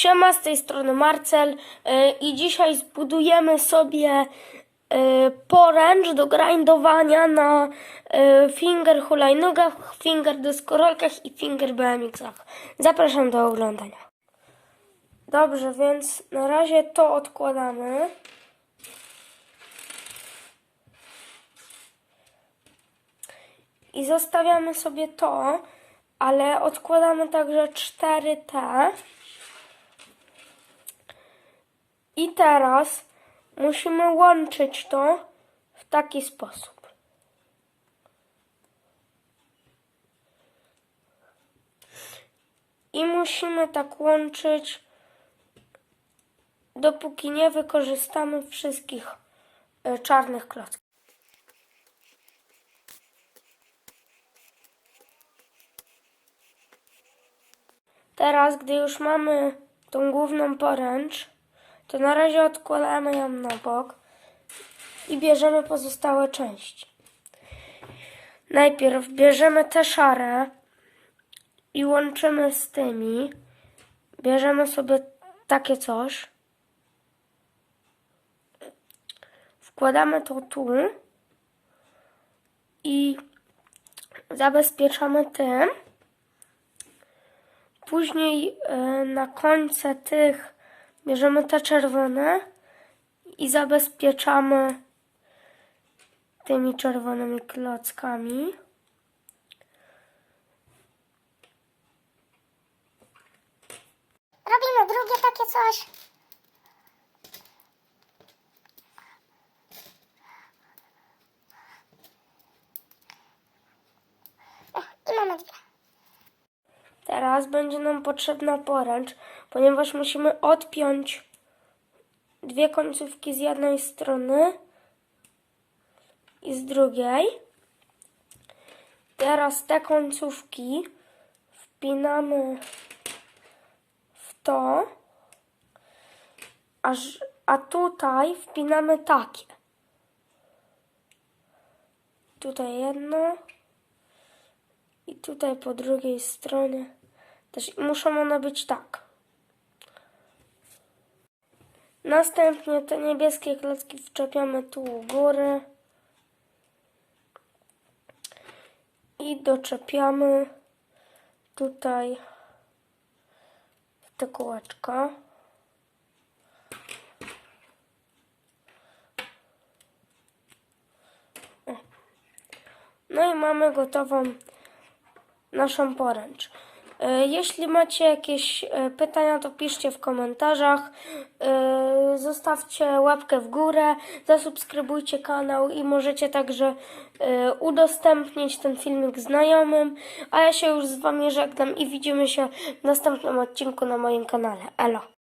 Siema, z tej strony Marcel yy, i dzisiaj zbudujemy sobie yy, poręcz do grindowania na yy, finger hulajnogach, finger deskorolkach i finger BMX-ach. Zapraszam do oglądania. Dobrze, więc na razie to odkładamy. I zostawiamy sobie to, ale odkładamy także 4T. I teraz musimy łączyć to w taki sposób. I musimy tak łączyć, dopóki nie wykorzystamy wszystkich e, czarnych klocków. Teraz, gdy już mamy tą główną poręcz, to na razie odkładamy ją na bok i bierzemy pozostałe części. Najpierw bierzemy te szare i łączymy z tymi. Bierzemy sobie takie coś. Wkładamy to tu i zabezpieczamy tym. Później e, na końce tych bierzemy te czerwone i zabezpieczamy tymi czerwonymi klockami. Robimy drugie takie coś. O, I mamy dwie. Teraz będzie nam potrzebna poręcz, ponieważ musimy odpiąć dwie końcówki z jednej strony i z drugiej. Teraz te końcówki wpinamy w to, aż, a tutaj wpinamy takie. Tutaj jedno i tutaj po drugiej stronie też muszą one być tak. Następnie te niebieskie klocki wczepiamy tu u góry i doczepiamy tutaj te kółeczka. No i mamy gotową naszą poręcz. E, Jeśli macie jakieś e, pytania, to piszcie w komentarzach. E, Zostawcie łapkę w górę, zasubskrybujcie kanał i możecie także udostępnić ten filmik znajomym. A ja się już z Wami żegnam i widzimy się w następnym odcinku na moim kanale. Elo!